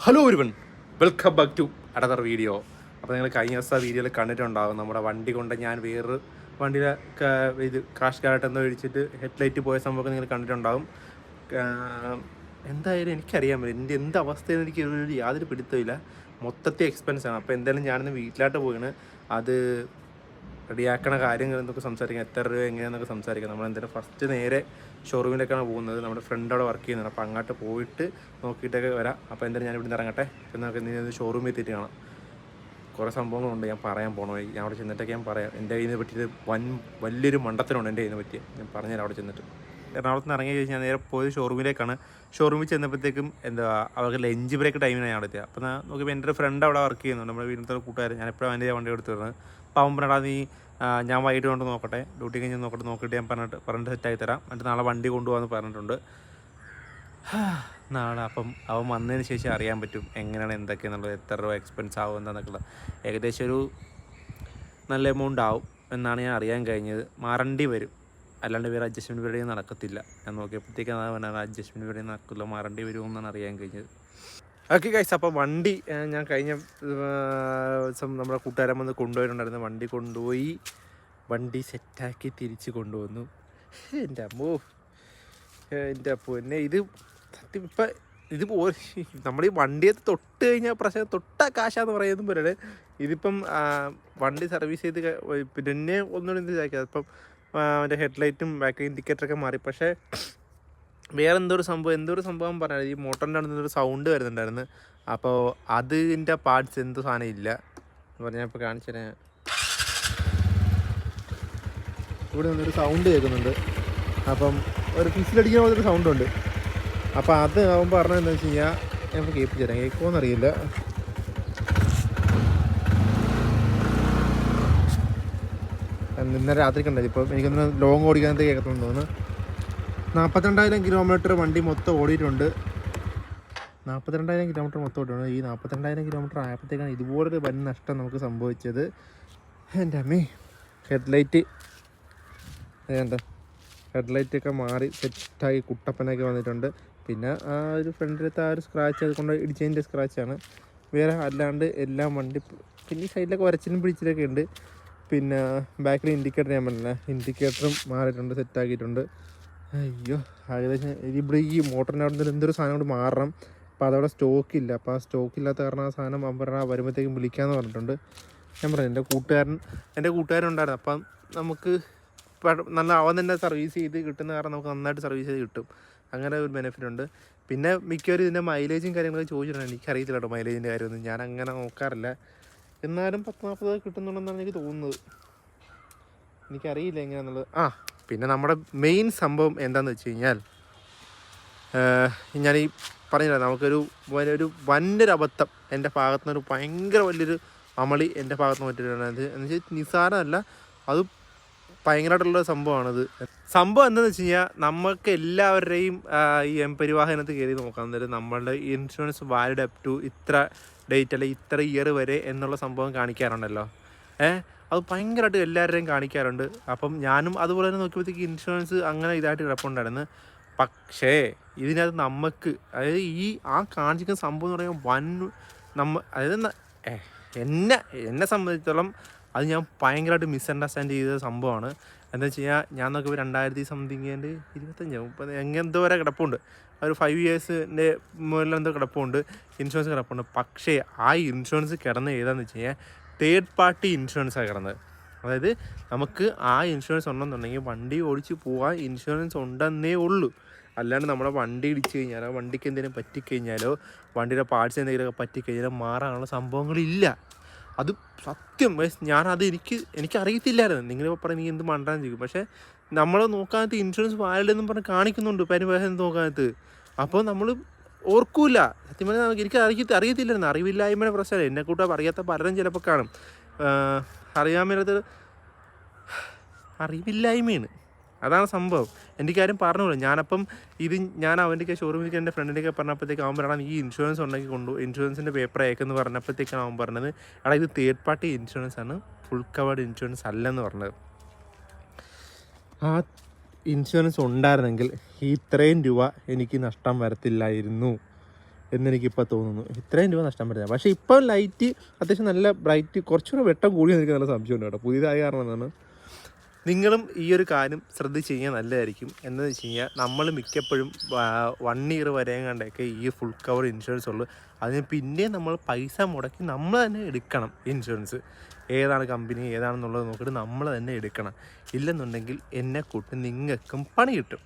Hello ഒരുവൻ welcome back to another video അപ്പോൾ നിങ്ങൾ കഴിഞ്ഞ ദിവസത്തെ വീഡിയോയിൽ കണ്ടിട്ടുണ്ടാകും നമ്മുടെ വണ്ടി കൊണ്ട് ഞാൻ വേറൊരു വണ്ടിയിലെ ഇത് ക്രാഷ് കാരട്ടെന്ന് ഒഴിച്ചിട്ട് ഇടിച്ചിട്ട് ഹെഡ്ലൈറ്റ് പോയ സംഭവം നിങ്ങൾ കണ്ടിട്ടുണ്ടാകും എന്തായാലും എനിക്കറിയാൻ പറ്റും എന്റെ എന്ത് അവസ്ഥയെന്ന് എനിക്ക് ഒരു യാതൊരു പിടുത്തമില്ല മൊത്തത്തിൽ എക്സ്പെൻസാണ് അപ്പോൾ എന്തായാലും ഞാനിന്ന് വീട്ടിലോട്ട് പോവാണ് അത് റെഡിയാക്കണ കാര്യങ്ങൾ എന്നൊക്കെ സംസാരിക്കാം എത്ര രൂപ എങ്ങനെയാണെന്നൊക്കെ സംസാരിക്കാം നമ്മൾ എന്തായാലും ഫസ്റ്റ് നേരെ ഷോറൂമിലേക്കാണ് പോകുന്നത്. നമ്മുടെ ഫ്രണ്ട് അവിടെ വർക്ക് ചെയ്യുന്നുണ്ട്. അപ്പോൾ അങ്ങോട്ട് പോയിട്ട് നോക്കിയിട്ടൊക്കെ വരാം. അപ്പോൾ എന്തായാലും ഞാൻ ഇവിടുന്ന് ഇറങ്ങട്ടെ. എന്നൊക്കെ ഇനി ഷോറൂമിൽ എത്തിയിട്ട് കാണാം. കുറേ സംഭവങ്ങളുണ്ട്. ഞാൻ പറയാൻ പോകണോ ഞാൻ അവിടെ ചെന്നിട്ടൊക്കെ ഞാൻ പറയാം. എന്റെ കയ്യിൽ നിന്ന് പറ്റിയത് വൻ വലിയൊരു മണ്ടത്തിനുണ്ട് എന്റെ കയ്യിൽ നിന്ന് പറ്റിയ ഞാൻ പറഞ്ഞുതരാം അവിടെ ചെന്നിട്ട്. എറണാകുളത്ത് നിന്ന് ഇറങ്ങി കഴിഞ്ഞാൽ നേരെ പോയത് ഷോറൂമിലേക്കാണ് ഷോറൂമിൽ ചെന്നപ്പോഴത്തേക്കും എന്താ അവർക്ക് ലഞ്ച് ബ്രേക്ക് ടൈമിനാണ് ഞാൻ എത്തിയത്. അപ്പോൾ നോക്കിയപ്പോൾ എന്റെ ഒരു ഫ്രണ്ട് അവിടെ വർക്ക് ചെയ്യുന്നുണ്ട്. നമ്മുടെ വീട്ടിലത്തെ കൂട്ടുകാരൻ. ഞാൻ എപ്പോഴും അവന്റെ വണ്ടി എടുത്തു വരുന്നത് അവൻ പറഞ്ഞാൽ നീ ഞാൻ വൈകിട്ട് കൊണ്ട് നോക്കട്ടെ. ഡ്യൂട്ടി കഴിഞ്ഞ് നോക്കട്ടെ. നോക്കിയിട്ട് ഞാൻ പറഞ്ഞിട്ട് പറഞ്ഞിട്ട് സെറ്റാക്കി തരാം. എന്നിട്ട് നാളെ വണ്ടി കൊണ്ടുപോകാമെന്ന് പറഞ്ഞിട്ടുണ്ട്. നാളെ അപ്പം അവൻ വന്നതിന് ശേഷം അറിയാൻ പറ്റും എങ്ങനെയാണ് എന്തൊക്കെയാണെന്നുള്ളത് എത്ര രൂപ എക്സ്പെൻസ് ആവും എന്താണെന്നൊക്കെ ഏകദേശം ഒരു നല്ല എമൗണ്ട് ആവും എന്നാണ് ഞാൻ അറിയാൻ കഴിഞ്ഞത്. മാറേണ്ടി വരും. അല്ലാണ്ട് വേറെ അഡ്ജസ്റ്റ്മെന്റ് പരിപാടി നടക്കത്തില്ല. ഞാൻ നോക്കിയപ്പോഴത്തേക്ക് അതാണ് പറഞ്ഞത് അഡ്ജസ്റ്റ്മെന്റ് പരിപാടി നടക്കില്ല മാറേണ്ടി വരുമെന്നാണ് അറിയാൻ കഴിഞ്ഞത്. ഓക്കെ ഗൈസ് അപ്പോൾ വണ്ടി ഞാൻ കഴിഞ്ഞ ദിവസം നമ്മുടെ കൂട്ടുകാരൻ വന്ന് കൊണ്ടുപോയിട്ടുണ്ടായിരുന്നു വണ്ടി കൊണ്ടുപോയി വണ്ടി സെറ്റാക്കി തിരിച്ച് കൊണ്ടുവന്നു. എന്റെ അമ്മോ. എന്റെ പൊന്നെ ഇത് സത്യം ഇപ്പം ഇത് പോ നമ്മൾ ഈ വണ്ടിയെ തൊട്ട് കഴിഞ്ഞാൽ പ്രശ്നം തൊട്ട കാശാന്ന് പറയുന്നതും പോലെ ഇതിപ്പം വണ്ടി സർവീസ് ചെയ്ത് പിന്നെ ഒന്നുകൂടി ഇത് ഇതാക്കിയത്. അപ്പം മറ്റേ ഹെഡ്ലൈറ്റും ബാക്കി ഇൻഡിക്കേറ്ററൊക്കെ മാറി. പക്ഷേ വേറെ എന്തോ ഒരു സംഭവം എന്തോ ഒരു സംഭവം പറഞ്ഞാൽ ഈ മോട്ടറിന്റെ അടുത്ത് ഒരു സൗണ്ട് വരുന്നുണ്ടായിരുന്നു. അപ്പോൾ അതിന്റെ പാർട്സ് എന്തോ സാധനം ഇല്ല. എന്ന് പറഞ്ഞാൽ ഇപ്പോൾ കാണിച്ചു തരാം ഇവിടെ നിന്നൊരു സൗണ്ട് കേൾക്കുന്നുണ്ട്. അപ്പം ഒരു ഫിസിലടിക്കുന്ന പോലത്തെ ഒരു സൗണ്ട് ഉണ്ട്. അപ്പോൾ അത് അവൻ പറഞ്ഞതെന്ന് വെച്ച് കഴിഞ്ഞാൽ ഞാൻ കേൾപ്പിച്ചു തരാം. കേൾക്കുമെന്നറിയില്ല ഇന്നലെ രാത്രി ഇപ്പം എനിക്കൊന്ന് ലോങ് ഓടിക്കാനത്തെ കേൾക്കണമെന്ന് തോന്നുന്നു. നാൽപ്പത്തിരണ്ടായിരം കിലോമീറ്റർ വണ്ടി മൊത്തം ഓടിയിട്ടുണ്ട്. നാൽപ്പത്തിരണ്ടായിരം കിലോമീറ്റർ മൊത്തം ഓടിയിട്ടുണ്ട്. ഈ നാൽപ്പത്തിരണ്ടായിരം കിലോമീറ്റർ ആയപ്പോഴത്തേക്കാണ് ഇതുപോലൊരു വൻ നഷ്ടം നമുക്ക് സംഭവിച്ചത്. എന്റെ അമ്മേ ഹെഡ്ലൈറ്റ് എന്താ ഹെഡ്ലൈറ്റൊക്കെ മാറി സെറ്റായി കുട്ടപ്പനൊക്കെ വന്നിട്ടുണ്ട്. പിന്നെ ആ ഒരു ഫ്രണ്ടിലത്തെ ആ ഒരു സ്ക്രാച്ച് അതുകൊണ്ട് ഇടിച്ചതിന്റെ സ്ക്രാച്ചാണ് വേറെ അല്ലാണ്ട് എല്ലാം വണ്ടി പിന്നെ സൈഡിലൊക്കെ വരച്ചിലും പിടിച്ചിലൊക്കെ ഉണ്ട്. പിന്നെ ബാക്കിൽ ഇൻഡിക്കേറ്റർ ഞാൻ പറഞ്ഞില്ല ഇൻഡിക്കേറ്ററും മാറിയിട്ടുണ്ട് സെറ്റാക്കിയിട്ടുണ്ട് അയ്യോ ഏകദേശം ഇവിടെ ഈ മോട്ടറിന്റെ അവിടെ നിന്ന് എന്തൊരു സാധനം കൊണ്ട് മാറണം. അപ്പോൾ അതവിടെ സ്റ്റോക്ക് ഇല്ല. അപ്പോൾ ആ സ്റ്റോക്ക് ഇല്ലാത്ത കാരണം ആ സാധനം പറഞ്ഞാൽ വരുമ്പോഴത്തേക്കും വിളിക്കാമെന്ന് പറഞ്ഞിട്ടുണ്ട്. ഞാൻ പറഞ്ഞു എന്റെ കൂട്ടുകാരൻ എന്റെ കൂട്ടുകാരുണ്ടായിരുന്നു അപ്പം നമുക്ക് നല്ല അവൻ തന്നെ സർവീസ് ചെയ്ത് കിട്ടുന്ന കാരണം നമുക്ക് നന്നായിട്ട് സർവീസ് ചെയ്ത് കിട്ടും. അങ്ങനെ ഒരു ബെനിഫിറ്റ് ഉണ്ട്. പിന്നെ മിക്കവരും ഇതിന്റെ മൈലേജും കാര്യങ്ങളൊക്കെ ചോദിച്ചിട്ടുണ്ട്. എനിക്കറിയത്തില്ല കേട്ടോ മൈലേജിന്റെ കാര്യമൊന്നും. ഞാൻ അങ്ങനെ നോക്കാറില്ല. എന്നാലും പത്ത് നാൽപ്പത് കിട്ടുന്നുണ്ടെന്നാണ് എനിക്ക് തോന്നുന്നത്. എനിക്കറിയില്ല എങ്ങനെയാണെന്നുള്ളത് ആ പിന്നെ നമ്മുടെ മെയിൻ സംഭവം എന്താണെന്ന് വെച്ച് കഴിഞ്ഞാൽ ഞാൻ ഈ പറഞ്ഞില്ല നമുക്കൊരു വലിയൊരു വന്നൊരു അബദ്ധം എന്റെ ഭാഗത്തു നിന്നൊരു ഭയങ്കര വലിയൊരു അമളി എന്റെ ഭാഗത്ത് നിന്ന് പറ്റിയിട്ടുണ്ട് എന്ന് വെച്ചാൽ നിസ്സാരമല്ല അത് ഭയങ്കരമായിട്ടുള്ള സംഭവമാണത്. സംഭവം എന്താണെന്ന് വെച്ച് കഴിഞ്ഞാൽ നമുക്ക് എല്ലാവരുടെയും ഈ എം പരിവാഹനത്ത് കയറി നോക്കാൻ നേരം നമ്മളുടെ ഇൻഷുറൻസ് വാലിഡ് അപ് ടു ഇത്ര ഡേറ്റ് അല്ലെങ്കിൽ ഇത്ര ഇയർ വരെ എന്നുള്ള സംഭവം കാണിക്കാറുണ്ടല്ലോ. അത് ഭയങ്കരമായിട്ട് എല്ലാവരുടെയും കാണിക്കാറുണ്ട്. അപ്പം ഞാനും അതുപോലെ തന്നെ നോക്കിയപ്പോഴത്തേക്ക് ഇൻഷുറൻസ് അങ്ങനെ ഇതായിട്ട് കിടപ്പുണ്ടായിരുന്നു. പക്ഷേ ഇതിനകത്ത് നമുക്ക് അതായത് ഈ ആ കാണിച്ചിരിക്കുന്ന സംഭവം എന്ന് പറയുമ്പോൾ വൻ നമ്മ അതായത് എന്നെ എന്നെ സംബന്ധിച്ചിടത്തോളം അത് ഞാൻ ഭയങ്കരമായിട്ട് മിസ്അണ്ടർസ്റ്റാൻഡ് ചെയ്ത സംഭവമാണ്. എന്താ വെച്ച് കഴിഞ്ഞാൽ ഞാൻ നോക്കിയപ്പോൾ രണ്ടായിരത്തി സംതിങ് ഇരുപത്തഞ്ച് ഇരുപത്തഞ്ചോ മുപ്പത് എങ്ങനെന്തോ വരെ കിടപ്പുണ്ട്. ഒരു ഫൈവ് ഇയേഴ്സിന്റെ മുകളിലെന്തോ കിടപ്പുണ്ട് ഇൻഷുറൻസ് കിടപ്പുണ്ട്. പക്ഷേ ആ ഇൻഷുറൻസ് കിടന്ന് ഏതാണെന്ന് വെച്ച് കഴിഞ്ഞാൽ തേർഡ് പാർട്ടി ഇൻഷുറൻസ് ആണ് കിടന്നത്. അതായത് നമുക്ക് ആ ഇൻഷുറൻസ് ഉണ്ടെന്നുണ്ടെങ്കിൽ വണ്ടി ഓടിച്ച് പോകാൻ ഇൻഷുറൻസ് ഉണ്ടെന്നേ ഉള്ളൂ. അല്ലാണ്ട് നമ്മുടെ വണ്ടി ഇടിച്ച് കഴിഞ്ഞാലോ വണ്ടിക്ക് എന്തെങ്കിലും പറ്റിക്കഴിഞ്ഞാലോ വണ്ടിയുടെ പാർട്സ് എന്തെങ്കിലുമൊക്കെ പറ്റിക്കഴിഞ്ഞാലോ മാറാനുള്ള സംഭവങ്ങളില്ല. അത് സത്യം. ഞാനത് എനിക്ക് എനിക്ക് അറിയത്തില്ലായിരുന്നു നിങ്ങളിപ്പോൾ പറഞ്ഞ് നീ എന്ത് മണ്ടാന്ന് ചോദിക്കും. പക്ഷേ നമ്മൾ നോക്കാനത്ത് ഇൻഷുറൻസ് വാലിഡ് എന്നും പറഞ്ഞ് കാണിക്കുന്നുണ്ട്. പരിവാഹനം നോക്കാനത്ത് അപ്പോൾ നമ്മൾ ഓർക്കൂല. സത്യം പറഞ്ഞാൽ നമുക്ക് എനിക്ക് അറിയത്തി അറിയത്തില്ലായിരുന്നു. അറിവില്ലായ്മയുടെ പ്രശ്നമല്ല. എന്നെ കൂട്ടാൻ അറിയാത്ത പലരും ചിലപ്പോൾ കാണും. അറിയാൻ മേലാത്ത അറിവില്ലായ്മയാണ്. അതാണ് സംഭവം. എനിക്ക് കാര്യം പറഞ്ഞോളൂ ഞാനപ്പം ഇത് ഞാൻ അവന്റെയൊക്കെ ഷോറൂമിലേക്ക് എന്റെ ഫ്രണ്ടിന്റെയൊക്കെ പറഞ്ഞപ്പോഴത്തേക്ക് അവൻ പറയണം ഈ ഇൻഷുറൻസ് ഉണ്ടെങ്കിൽ കൊണ്ടു. ഇൻഷുറൻസിന്റെ പേപ്പർ അയക്കെന്ന് പറഞ്ഞപ്പോഴത്തേക്കാണ് അവൻ പറഞ്ഞത്. എടാ ഇത് തേർഡ് പാർട്ടി ഇൻഷുറൻസ് ആണ്. ഫുൾ കവേർഡ് ഇൻഷുറൻസ് അല്ലെന്ന് പറഞ്ഞത്. ആ ഇൻഷുറൻസ് ഉണ്ടായിരുന്നെങ്കിൽ ഇത്രയും രൂപ എനിക്ക് നഷ്ടം വരത്തില്ലായിരുന്നു എന്നെനിക്കിപ്പോൾ തോന്നുന്നു. ഇത്രയും രൂപ നഷ്ടം വരുന്നത് പക്ഷേ ഇപ്പം ലൈറ്റ് അത്യാവശ്യം നല്ല ബ്രൈറ്റ് കുറച്ചുകൂടെ വെട്ടം കൂടി എനിക്ക് നല്ല സംശയമുണ്ട് കേട്ടോ. പുതിയതായ കാരണം എന്താണ്? നിങ്ങളും ഈ ഒരു കാര്യം ശ്രദ്ധിച്ച് കഴിഞ്ഞാൽ നല്ലതായിരിക്കും. എന്ന് വെച്ച് കഴിഞ്ഞാൽ നമ്മൾ മിക്കപ്പോഴും വൺ ഇയർ വരെയും കണ്ടൊക്കെ ഈ ഫുൾ കവർ ഇൻഷുറൻസ് ഉള്ളു. അതിന് പിന്നെ നമ്മൾ പൈസ മുടക്കി നമ്മൾ തന്നെ എടുക്കണം ഇൻഷുറൻസ് ഏതാണ് കമ്പനി ഏതാണെന്നുള്ളത് നോക്കിയിട്ട് നമ്മൾ തന്നെ എടുക്കണം. ഇല്ലെന്നുണ്ടെങ്കിൽ എന്നെ കൂട്ടി നിങ്ങൾക്കും പണി കിട്ടും.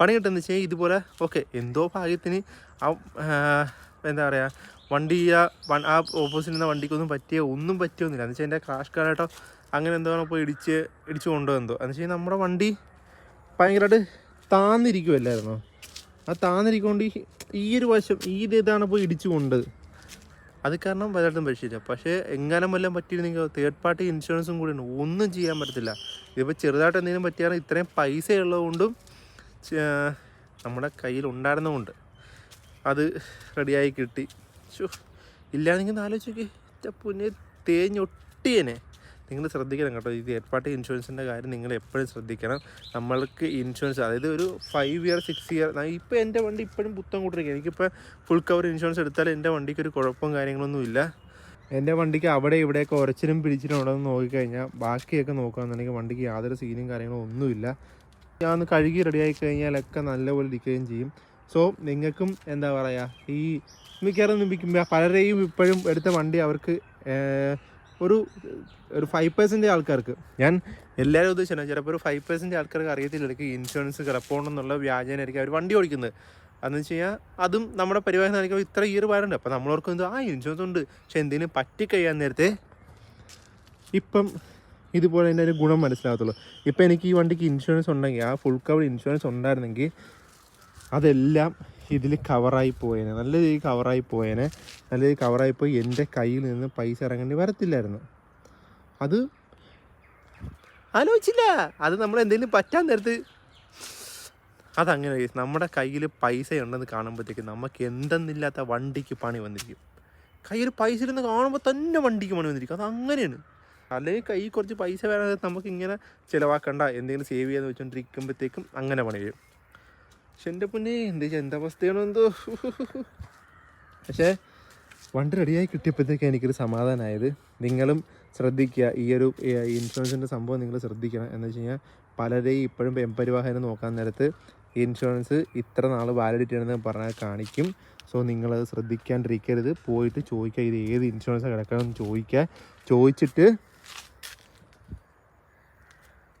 പണി കിട്ടുമെന്ന് കഴിഞ്ഞാൽ ഇതുപോലെ ഓക്കെ എന്തോ ഭാഗ്യത്തിന് ആ എന്താ പറയുക വണ്ടി ആ ആ ഓപ്പോസിറ്റ് നിന്ന വണ്ടിക്കൊന്നും പറ്റിയ ഒന്നും പറ്റിയൊന്നുമില്ല. എന്ന് വെച്ചാൽ എന്റെ ക്രാഷ് കാർഡായിട്ടോ അങ്ങനെ എന്തോ പോയി ഇടിച്ച് ഇടിച്ച് കൊണ്ടുവന്നതോ എന്ന് വെച്ചാൽ നമ്മുടെ വണ്ടി ഭയങ്കരമായിട്ട് താന്നിരിക്കുമല്ലായിരുന്നോ ആ താന്നിരിക്കൊണ്ട് ഈ- ഒരു വശം ഈ ഇതാണ് പോയി ഇടിച്ചു കൊണ്ടത് അത് കാരണം പലയിടത്തും പറ്റില്ല പക്ഷേ എങ്ങാനും വല്ലതും പറ്റിയിരുന്നെങ്കിൽ തേർഡ് പാർട്ടി ഇൻഷുറൻസും കൂടി ഉണ്ട്. ഒന്നും ചെയ്യാൻ പറ്റത്തില്ല. ഇതിപ്പോൾ ചെറുതായിട്ട് എന്തെങ്കിലും പറ്റിയാൽ ഇത്രയും പൈസ ഉള്ളതുകൊണ്ടും നമ്മുടെ കയ്യിൽ ഉണ്ടായിരുന്നതുകൊണ്ട് അത് റെഡിയായി കിട്ടി. ഇല്ലാന്നെങ്കിൽ ആലോചിച്ച് നോക്കി. പുന്നെ തേഞ്ഞൊട്ടിയനെ. നിങ്ങൾ ശ്രദ്ധിക്കണം കേട്ടോ. ഈ തേർഡ് ഇൻഷുറൻസിന്റെ കാര്യം നിങ്ങൾ എപ്പോഴും ശ്രദ്ധിക്കണം. നമ്മൾക്ക് ഇൻഷുറൻസ് അതായത് ഒരു ഫൈവ് ഇയർ സിക്സ് ഇയർ ഇപ്പോൾ എന്റെ വണ്ടി ഇപ്പോഴും പുത്തം കൂട്ടിരിക്കുക എനിക്കിപ്പോൾ ഫുൾ കവർ ഇൻഷുറൻസ് എടുത്താൽ എന്റെ വണ്ടിക്ക് ഒരു കുഴപ്പവും കാര്യങ്ങളൊന്നുമില്ല എന്റെ വണ്ടിക്ക് അവിടെ ഇവിടെയൊക്കെ ഉറച്ചിലും പിടിച്ചിലും അവിടെ നിന്ന് നോക്കിക്കഴിഞ്ഞാൽ ബാക്കിയൊക്കെ നോക്കുകയാണെന്നുണ്ടെങ്കിൽ വണ്ടിക്ക് യാതൊരു സീനും കാര്യങ്ങളും ഒന്നുമില്ല. ഞാൻ ഒന്ന് കഴുകി റെഡിയായി കഴിഞ്ഞാലൊക്കെ നല്ലപോലെ ഇരിക്കുകയും ചെയ്യും. സോ നിങ്ങൾക്കും എന്താ പറയുക ഈ മിക്കവാറും മിക്ക- പലരെയും ഇപ്പോഴും എടുത്ത വണ്ടി അവർക്ക് ഒരു ഒരു ഫൈവ് പെർസെന്റ് ആൾക്കാർക്ക്. ഞാൻ എല്ലാവരും ഉദ്ദേശിച്ചാണ് ചിലപ്പോൾ ഒരു ഫൈവ് പെർസെന്റ് ആൾക്കാർക്ക് അറിയത്തില്ലായിരിക്കും ഇൻഷുറൻസ് കിടപ്പുണ്ടെന്നുള്ള വ്യാജനായിരിക്കും അവർ വണ്ടി ഓടിക്കുന്നത്. അതെന്ന് വെച്ച് കഴിഞ്ഞാൽ അതും നമ്മുടെ പരിവാഹം നൽകുമ്പോൾ ഇത്ര ഇയർ വരണ്ട് അപ്പോൾ നമ്മളോർക്കും എന്തോ ആ ഇൻഷുറൻസ് ഉണ്ട്. പക്ഷെ എന്തിനും പറ്റിക്കഴിയാൻ നേരത്തെ ഇപ്പം ഇതുപോലെ എന്റെ ഒരു ഗുണം മനസ്സിലാകത്തുള്ളൂ. ഇപ്പം എനിക്ക് ഈ വണ്ടിക്ക് ഇൻഷുറൻസ് ഉണ്ടെങ്കിൽ ആ ഫുൾ കവർ ഇൻഷുറൻസ് ഉണ്ടായിരുന്നെങ്കിൽ അതെല്ലാം ഇതിൽ കവറായി പോയേനെ. നല്ല രീതിയിൽ കവറായി പോയേനെ. നല്ല രീതിയിൽ കവറായി പോയി എന്റെ കയ്യിൽ നിന്ന് പൈസ ഇറങ്ങേണ്ടി വരത്തില്ലായിരുന്നു. അത് ആലോചിച്ചില്ല. അത് നമ്മൾ എന്തെങ്കിലും പറ്റാൻ നേരത്ത് അതങ്ങനെ. നമ്മുടെ കയ്യിൽ പൈസ ഉണ്ടെന്ന് കാണുമ്പോഴത്തേക്ക് നമുക്ക് എന്തെന്നില്ലാത്ത വണ്ടിക്ക് പണി വന്നിരിക്കും. കയ്യിൽ പൈസ ഇരുന്ന് കാണുമ്പോൾ തന്നെ വണ്ടിക്ക് പണി വന്നിരിക്കും. അത് അങ്ങനെയാണ്. അല്ലെങ്കിൽ കൈ കുറച്ച് പൈസ വേണമെങ്കിൽ നമുക്ക് ഇങ്ങനെ ചിലവാക്കണ്ട. എന്തെങ്കിലും സേവ് ചെയ്യാന്ന് വെച്ചുകൊണ്ടിരിക്കുമ്പോഴത്തേക്കും അങ്ങനെ പണി വരും. പക്ഷെ എന്റെ പൊന്നെ എന്ത് എന്താ അവസ്ഥയാണോ എന്തോ? പക്ഷേ വണ്ടി റെഡിയായി കിട്ടിയപ്പോഴത്തേക്ക് എനിക്കൊരു സമാധാനമായത് നിങ്ങളും ശ്രദ്ധിക്കുക. ഈ ഒരു ഇൻഷുറൻസിന്റെ സംഭവം നിങ്ങൾ ശ്രദ്ധിക്കണം. എന്ന് വെച്ച് കഴിഞ്ഞാൽ പലരെയും ഇപ്പോഴും എംപരിവാഹനം നോക്കാൻ നേരത്ത് ഇൻഷുറൻസ് ഇത്ര നാൾ വാലിഡിറ്റി ആണെന്ന് പറഞ്ഞാൽ കാണിക്കും. സോ നിങ്ങളത് ശ്രദ്ധിക്കാണ്ടിരിക്കരുത്. പോയിട്ട് ചോദിക്കുക ഇത് ഏത് ഇൻഷുറൻസ് കിടക്കണമെന്ന് ചോദിക്കുക. ചോദിച്ചിട്ട്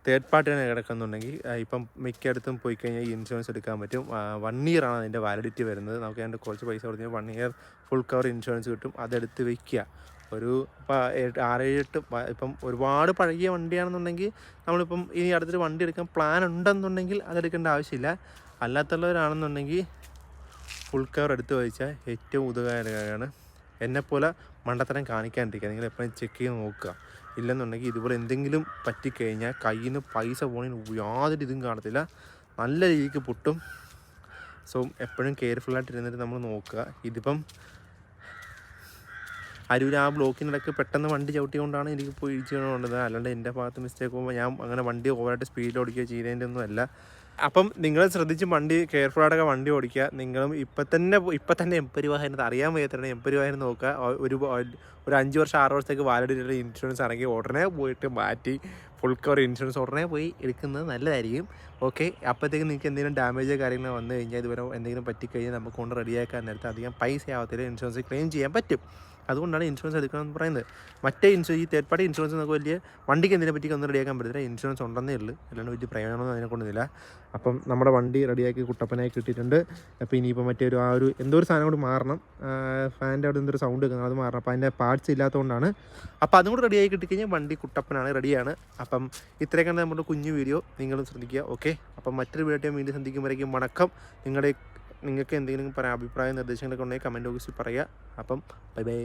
തേർഡ് പാർട്ടി പാർട്ടിയാണ് കിടക്കുന്നുണ്ടെങ്കിൽ ഇപ്പം മിക്കയിടത്തും പോയി കഴിഞ്ഞാൽ ഈ ഇൻഷുറൻസ് എടുക്കാൻ പറ്റും. വൺ ഇയർ ആണ് അതിന്റെ വാലിഡിറ്റി വരുന്നത്. നമുക്ക് അതിന്റെ കുറച്ച് പൈസ കൊടുത്ത് one year full cover insurance കിട്ടും. അതെടുത്ത് വെക്കുക. ഒരു ആറ് ആറേഴ് എട്ട് ഇപ്പം ഒരുപാട് പഴകിയ വണ്ടിയാണെന്നുണ്ടെങ്കിൽ നമ്മളിപ്പം ഇനി അടുത്തൊരു വണ്ടി എടുക്കാൻ പ്ലാൻ ഉണ്ടെന്നുണ്ടെങ്കിൽ അതെടുക്കേണ്ട ആവശ്യമില്ല. അല്ലാത്തുള്ളവരാണെന്നുണ്ടെങ്കിൽ ഫുൾ കവർ എടുത്ത് വായിച്ചാൽ ഏറ്റവും ഉദകാരമാണ് എന്നെപ്പോലെ മണ്ടത്തരം കാണിക്കാണ്ടിരിക്കുക. നിങ്ങൾ എപ്പോഴും ചെക്ക് ചെയ്ത് നോക്കുക. ഇല്ലെന്നുണ്ടെങ്കിൽ ഇതുപോലെ എന്തെങ്കിലും പറ്റിക്കഴിഞ്ഞാൽ കയ്യിൽ നിന്ന് പൈസ പോകണതിന് യാതൊരു ഇതും കാണത്തില്ല. നല്ല രീതിക്ക് പൊട്ടും. സോ എപ്പോഴും കെയർഫുള്ളായിട്ട് ഇരുന്നിട്ട് നമ്മൾ നോക്കുക. ഇതിപ്പം അരൂർ ആ ബ്ലോക്കിനിടയ്ക്ക് പെട്ടെന്ന് വണ്ടി ചവിട്ടിക്കൊണ്ടാണ് എനിക്ക് പോയി ഇടിച്ചു കൊണ്ടത്. അല്ലാണ്ട് എന്റെ ഭാഗത്ത് മിസ്റ്റേക്ക് പോകുമ്പോൾ ഞാൻ അങ്ങനെ വണ്ടി ഓവറായിട്ട് സ്പീഡിൽ ഓടിക്കുകയോ ചെയ്തതിന്റെ ഒന്നും അല്ല. അപ്പം നിങ്ങൾ ശ്രദ്ധിച്ച് വണ്ടി കെയർഫുള്ളായിട്ടൊക്കെ വണ്ടി ഓടിക്കുക. നിങ്ങളും ഇപ്പം തന്നെ ഇപ്പം തന്നെ എംപരിവാഹനത്ത് അറിയാൻ വയ്യാത്തതാണ് എംപരിവാഹനം നോക്കുക. ഒരു ഒരു അഞ്ച് വർഷം ആറ് വർഷത്തേക്ക് വാലിഡിറ്റിയുള്ള ഇൻഷുറൻസ് ആണെങ്കിൽ ഉടനെ പോയിട്ട് മാറ്റി ഫുൾ കവർ ഇൻഷുറൻസ് ഉടനെ പോയി എടുക്കുന്നത് നല്ലതായിരിക്കും. ഓക്കെ അപ്പോഴത്തേക്ക് നിങ്ങൾക്ക് എന്തെങ്കിലും ഡാമേജോ കാര്യങ്ങളോ വന്നു കഴിഞ്ഞാൽ ഇതുവരെ എന്തെങ്കിലും പറ്റിക്കഴിഞ്ഞാൽ നമുക്ക് കൊണ്ട് റെഡിയാക്കാൻ നേരത്തെ അധികം പൈസ ആവത്തില്ല ഇൻഷുറൻസ് ക്ലെയിം ചെയ്യാൻ പറ്റും. അതുകൊണ്ടാണ് ഇൻഷുറൻസ് എടുക്കണമെന്ന് പറയുന്നത്. മറ്റേ ഇൻഷുറൻസ് ഈ തേർഡ് പാർട്ടി ഇൻഷുറൻസ് നമുക്ക് വലിയ വണ്ടിക്ക് എന്തിനെ പറ്റി ഒന്നും റെഡിയാക്കാൻ പറ്റില്ല ഇൻഷുറൻസ് ഉണ്ടെന്നേ ഉള്ളൂ. അല്ലാണ്ട് വലിയ പ്രയോജനമൊന്നും അതിനെ കൊണ്ടൊന്നുമില്ല. അപ്പം നമ്മുടെ വണ്ടി റെഡിയാക്കി കുട്ടപ്പനായി കിട്ടിയിട്ടുണ്ട്. അപ്പോൾ ഇനിയിപ്പോൾ മറ്റേ ഒരു ആ ഒരു എന്തോ ഒരു സാധനം കൂടി മാറണം. ഫാനിന്റെ അവിടെ എന്തൊരു സൗണ്ട് കേൾക്കുന്നത് അത് മാറണം. അപ്പോൾ അതിന്റെ പാർട്സ് ഇല്ലാത്തതുകൊണ്ടാണ്. അപ്പോൾ അതും കൂടി റെഡിയായി കിട്ടിക്കഴിഞ്ഞാൽ വണ്ടി കുട്ടപ്പനാണ് റെഡിയാണ്. അപ്പം ഇത്രയൊക്കെയാണ് നമ്മുടെ കുഞ്ഞു വീഡിയോ നിങ്ങളും ശ്രദ്ധിക്കുക. ഓക്കെ. അപ്പം മറ്റൊരു വീഡിയോ വീണ്ടും സന്ധിക്കുമ്പോഴേക്കും വണക്കം. നിങ്ങളുടെ നിങ്ങൾക്ക് എന്തെങ്കിലും പറയാം അഭിപ്രായ നിർദ്ദേശങ്ങളൊക്കെ ഉണ്ടെങ്കിൽ കമന്റ് ബോക്സിൽ പറയുക. അപ്പം ബൈ ബൈ